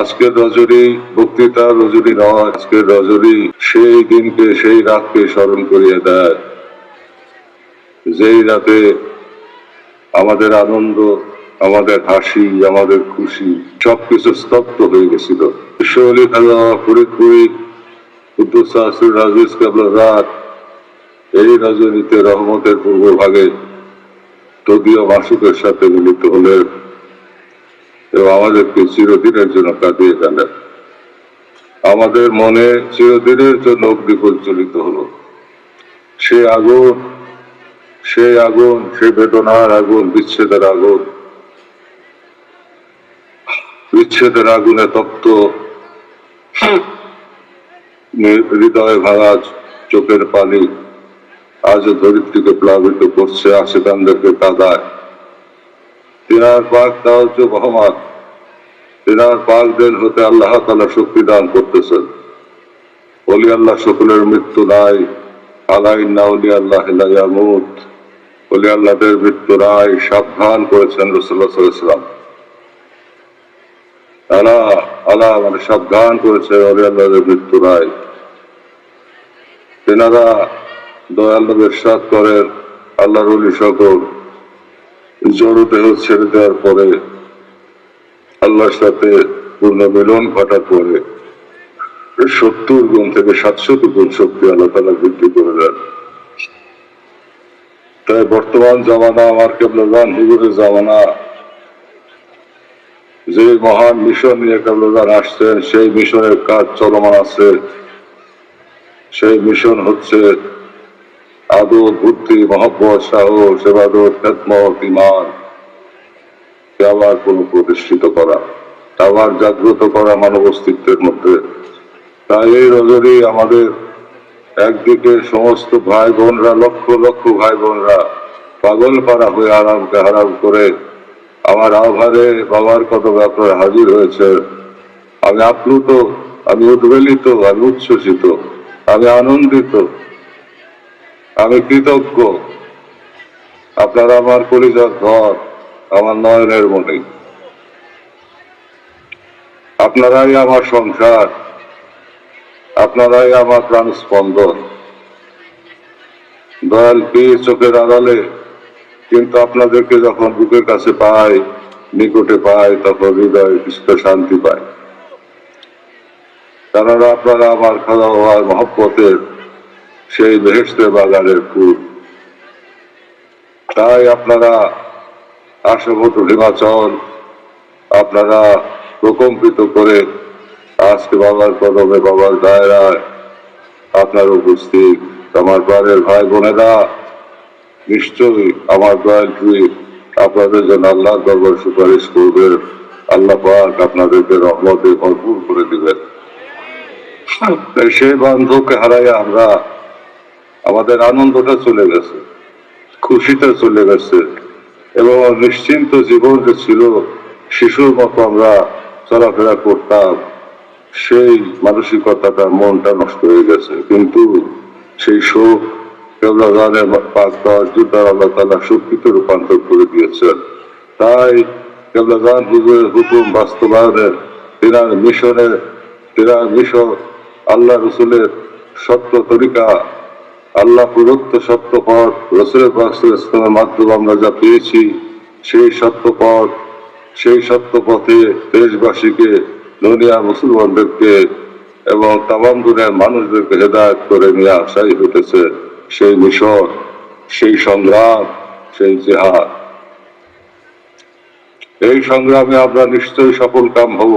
আজকের রজনী বক্তৃতা রজনী নয়, আজকের রজনী সেই দিনকে, সেই রাতকে স্মরণ করিয়ে দেয়। যেই রাতে আমাদের আনন্দ, আমাদের হাসি, আমাদের খুশি সবকিছু স্তব্ধ হয়ে গেছিল। বিশ্বলি খাজা ফরিদপুরি শাস্ত্রী রাজিজ কাবলা রাত, এই রজনীতে রহমতের পূর্বভাগে তদীয় মাসুকের সাথে মিলিত হলেন। এবং আমাদেরকে চিরদিনের জন্য কাটিয়ে গেলেন আমাদের মনে চিরদিনের জন্য অগ্নি প্রজ্বলিত হলো। সে আগুন সেই আগুন, সে বেদনার আগুন, বিচ্ছেদের আগুন। বিচ্ছেদের আগুনে তপ্ত হৃদয় ভাঙা চোখের পানি আজও ধরিত্রীকে প্লাবিত করছে আশেকানদেরকে কাদায়। তিনার পাক তাহজ মহম্মদ তিনার পাক দেন হতে আল্লাহ তালা শক্তি দান করতেছেন। বলি আল্লাহ সকলের মৃত্যু নাই। আলাই না অলি আল্লাহ ইয়ামুত। বলি আল্লাহদের মৃত্যু নাই, সাবধান করেছেন রসুল্লাহ সাল্লাম আলা আলা মানে সাবধান করেছে অলি আল্লাহদের মৃত্যু নাই। তেনারা দয়াল্লাদের সাথ করেন, আল্লাহর অলি সকল। জড়দেহ ছেড়ে দেওয়ার পরে আল্লাহর সাথে পূর্ণ মিলন ঘটার পরে সত্তর গুণ থেকে সাতশত গুণ শক্তি আল্লাহ তালা বৃদ্ধি করে দেন। তাই বর্তমান জামানা আমার কেবলান হুজুরের জামানা, যে মহান মিশন নিয়ে কেবলান আসছেন, সেই মিশনের কাজ চলমান আছে। সেই মিশন হচ্ছে আদর বুদ্ধি মহব্বত সাহস এবাদত খেদমত ইমান আবার কোনো প্রতিষ্ঠিত করা আবার জাগ্রত করা মানব অস্তিত্বের মধ্যে। তাই এই রজনী আমাদের একদিকে সমস্ত ভাই বোনরা লক্ষ লক্ষ ভাই বোনরা পাগল পাড়া হয়ে আরামকে হারাম করে আমার আহ্বানে বাবার কত ব্যাপারে হাজির হয়েছে। আমি আপ্লুত, আমি উদ্বেলিত, আমি উচ্ছ্বসিত, আমি আনন্দিত আমি কৃতজ্ঞ। আপনারা আমার পরিচয় ঘর, আমার নয়নের মনে। আপনারাই আমার সংসার, আপনারাই আমার প্রাণ স্পন্দন দয়াল পীর চোখের আড়ালে, কিন্তু আপনাদেরকে যখন বুকের কাছে পাই, নিকটে পাই, তখন হৃদয় কিছুটা শান্তি পায় কেননা আপনারা আমার খাওয়া হওয়ার মহব্বতের সেই বেহেস্তে বাগানের ফুল। তাই আপনারা আশাবত হিমাচল, আপনারা প্রকম্পিত করে আজকে বাবার কদমে বাবার দায়রায় আপনার উপস্থিত। আমার প্রাণের ভাই বোনেরা, নিশ্চয়ই আমার দয়াল তুই আপনাদের জন্য আল্লাহ দরবার সুপারিশ করবেন। আল্লাহ পাক আপনাদেরকে রহমতে ভরপুর করে দিবেন। সেই বান্ধবকে হারাইয়া আমরা আমাদের আনন্দটা চলে গেছে, খুশিটা চলে গেছে এবং নিশ্চিন্ত জীবন যে ছিল, শিশুর মতো আমরা চলাফেরা করতাম, সেই মানসিকতাটা, মনটা নষ্ট হয়ে গেছে। কিন্তু সেই শোক কেবলাদানের পাক দেওয়ার যুদ্ধার আল্লাহ তালা শক্তিতে রূপান্তর করে দিয়েছেন। তাই কেবলাদান হুজুরের হুকুম বাস্তবায়নের তিনার মিশনের তিনার মিশন, আল্লাহ রসুলের সত্য তরিকা আল্লাহ প্রদত্ত সত্য পথ, রসুলের ইসলামের মাধ্যমে আমরা যা পেয়েছি, সেই সত্য পথ, সেই সত্য পথে দেশবাসীকে, দুনিয়া মুসলমানদেরকে এবং তামাম দুনিয়ার মানুষদেরকে হেদায়ত করে নিয়ে আসাই হইতেছে সেই মিশন সেই সংগ্রাম, সেই জেহাদ। এই সংগ্রামে আমরা নিশ্চয়ই সফল কাম হব।